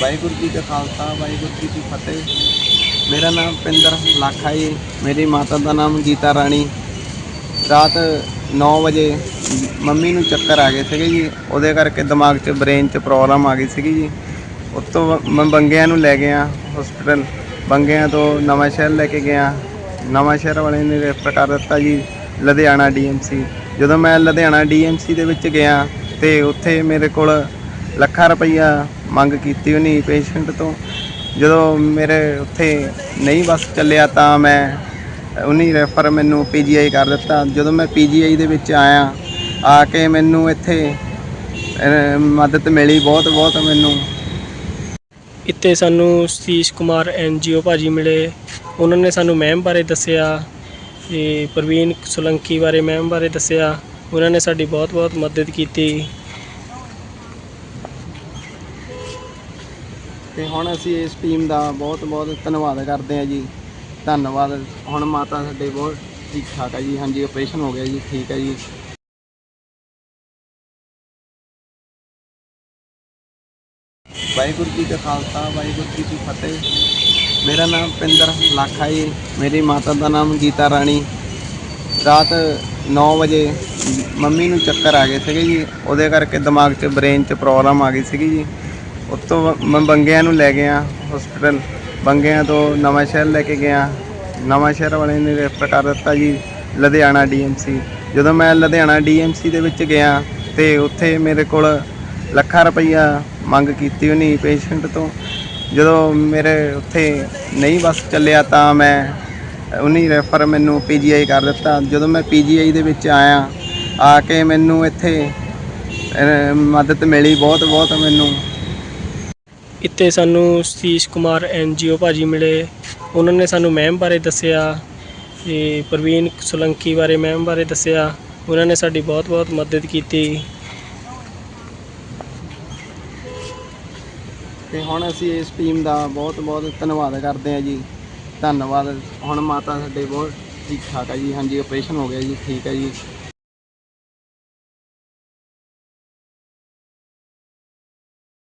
ਵਾਹਿਗੁਰੂ ਜੀ ਕਾ ਖਾਲਸਾ, ਵਾਹਿਗੁਰੂ ਜੀ ਕੀ ਫਤਿਹ। ਮੇਰਾ ਨਾਮ ਪਿੰਦਰ ਲਾਖਾ ਜੀ। ਮੇਰੀ ਮਾਤਾ ਦਾ ਨਾਮ ਗੀਤਾ ਰਾਣੀ। ਰਾਤ 9 ਵਜੇ ਮੰਮੀ ਨੂੰ ਚੱਕਰ ਆ ਗਏ ਸੀਗੇ ਜੀ। ਉਹਦੇ ਕਰਕੇ ਦਿਮਾਗ 'ਚ, ਬ੍ਰੇਨ 'ਚ ਪ੍ਰੋਬਲਮ ਆ ਗਈ ਸੀਗੀ ਜੀ। ਉਸ ਮੈਂ ਬੰਗਿਆਂ ਨੂੰ ਲੈ ਗਿਆ ਹਸਪੀਟਲ ਬੰਗਿਆਂ ਤੋਂ ਨਵਾਂ ਸ਼ਹਿਰ ਲੈ ਕੇ ਗਿਆ। ਨਵਾਂ ਸ਼ਹਿਰ ਵਾਲੇ ਨੇ ਰੈਫਰ ਕਰ ਦਿੱਤਾ ਜੀ, ਲੁਧਿਆਣਾ ਡੀਐਮਸੀ ਜਦੋਂ ਮੈਂ ਲੁਧਿਆਣਾ ਡੀਐਮਸੀ ਦੇ ਵਿੱਚ ਗਿਆ ਤੇ ਉੱਥੇ ਮੇਰੇ ਕੋਲ ਲੱਖਾਂ ਰੁਪਈਆ ਮੰਗ ਕੀਤੀ ਉਹਨੀ ਪੇਸ਼ੈਂਟ ਤੋਂ। ਜਦੋਂ ਮੇਰੇ ਉੱਥੇ ਨਹੀਂ ਬਸ ਚੱਲਿਆ ਤਾਂ ਮੈਂ ਉਹਨੀ ਰੈਫਰ ਮੈਨੂੰ ਪੀਜੀਆਈ ਕਰ ਦਿੱਤਾ। ਜਦੋਂ ਮੈਂ ਪੀਜੀਆਈ ਦੇ ਵਿੱਚ ਆਇਆ, ਆ ਕੇ ਮੈਨੂੰ ਇੱਥੇ ਮਦਦ ਮਿਲੀ ਬਹੁਤ ਬਹੁਤ ਮੈਨੂੰ। ਇੱਥੇ ਸਾਨੂੰ ਸਤੀਸ਼ ਕੁਮਾਰ ਐਨਜੀਓ ਭਾਜੀ ਮਿਲੇ। ਉਹਨਾਂ ਨੇ ਸਾਨੂੰ ਮੈਮ ਬਾਰੇ ਦੱਸਿਆ ਤੇ ਪ੍ਰਵੀਨ ਸੋਲੰਕੀ ਬਾਰੇ ਮੈਮ ਬਾਰੇ ਦੱਸਿਆ। ਉਹਨਾਂ ਨੇ ਸਾਡੀ ਬਹੁਤ ਬਹੁਤ ਮਦਦ ਕੀਤੀ। ਤੇ ਹੁਣ ਅਸੀਂ ਇਸ ਟੀਮ ਦਾ ਬਹੁਤ ਬਹੁਤ ਧੰਨਵਾਦ ਕਰਦੇ ਹਾਂ ਜੀ। ਧੰਨਵਾਦ। ਹੁਣ ਮਾਤਾ ਸਾਡੇ ਬਹੁਤ ਠੀਕ ਠਾਕ ਹੈ ਜੀ। ਹਾਂਜੀ ਆਪਰੇਸ਼ਨ ਹੋ ਗਿਆ ਜੀ। ਠੀਕ ਹੈ ਜੀ। ਵਾਹਿਗੁਰੂ ਜੀ ਕਾ ਖਾਲਸਾ, ਵਾਹਿਗੁਰੂ ਜੀ ਕੀ ਫਤਿਹ। ਮੇਰਾ ਨਾਮ ਪਿੰਦਰ ਲਾਖਾ ਜੀ। ਮੇਰੀ ਮਾਤਾ ਦਾ ਨਾਮ ਗੀਤਾ ਰਾਣੀ। ਰਾਤ 9 ਵਜੇ ਮੰਮੀ ਨੂੰ ਚੱਕਰ ਆ ਗਏ ਸੀਗੇ ਜੀ। ਉਹਦੇ ਕਰਕੇ ਦਿਮਾਗ 'ਚ ਬ੍ਰੇਨ 'ਚ ਪ੍ਰੋਬਲਮ ਆ ਗਈ ਸੀਗੀ ਜੀ। ਉਸ ਤੋਂ ਮੈਂ ਬੰਗਿਆਂ ਨੂੰ ਲੈ ਗਿਆ ਹਸਪੀਟਲ ਬੰਗਿਆਂ ਤੋਂ ਨਵਾਂ ਸ਼ਹਿਰ ਲੈ ਕੇ ਗਿਆ। ਨਵਾਂ ਸ਼ਹਿਰ ਵਾਲੇ ਨੇ ਰੈਫਰ ਕਰ ਦਿੱਤਾ ਜੀ, ਲੁਧਿਆਣਾ ਡੀਐਮਸੀ ਜਦੋਂ ਮੈਂ ਲੁਧਿਆਣਾ ਡੀਐਮਸੀ ਦੇ ਵਿੱਚ ਗਿਆ ਤੇ ਉੱਥੇ ਮੇਰੇ ਕੋਲ ਲੱਖਾਂ ਰੁਪਈਆ ਮੰਗ ਕੀਤੀ ਉਹਨੇ ਪੇਸ਼ੈਂਟ ਤੋਂ। ਜਦੋਂ ਮੇਰੇ ਉੱਥੇ ਨਹੀਂ ਬਸ ਚੱਲਿਆ ਤਾਂ ਮੈਂ ਉਹਨੀ ਰੈਫਰ ਮੈਨੂੰ ਪੀਜੀਆਈ ਕਰ ਦਿੱਤਾ। ਜਦੋਂ ਮੈਂ ਪੀਜੀਆਈ ਦੇ ਵਿੱਚ ਆਇਆ, ਆ ਕੇ ਮੈਨੂੰ ਇੱਥੇ ਮਦਦ ਮਿਲੀ ਬਹੁਤ ਬਹੁਤ ਮੈਨੂੰ। ਇੱਥੇ ਸਾਨੂੰ ਸਤੀਸ਼ ਕੁਮਾਰ ਐਨਜੀਓ ਭਾਜੀ ਮਿਲੇ। ਉਹਨਾਂ ਨੇ ਸਾਨੂੰ ਮੈਮ ਬਾਰੇ ਦੱਸਿਆ ਤੇ ਪ੍ਰਵੀਨ ਸੋਲੰਕੀ ਬਾਰੇ ਮੈਮ ਬਾਰੇ ਦੱਸਿਆ। ਉਹਨਾਂ ਨੇ ਸਾਡੀ ਬਹੁਤ ਬਹੁਤ ਮਦਦ ਕੀਤੀ। ਤੇ ਹੁਣ ਅਸੀਂ ਇਸ ਟੀਮ ਦਾ ਬਹੁਤ ਬਹੁਤ ਧੰਨਵਾਦ ਕਰਦੇ ਹਾਂ ਜੀ। ਧੰਨਵਾਦ। ਹੁਣ ਮਾਤਾ ਸਾਡੇ ਬਹੁਤ ਠੀਕ ਠਾਕ ਹੈ ਜੀ। ਹਾਂਜੀ ਆਪਰੇਸ਼ਨ ਹੋ ਗਿਆ ਜੀ। ਠੀਕ ਹੈ ਜੀ।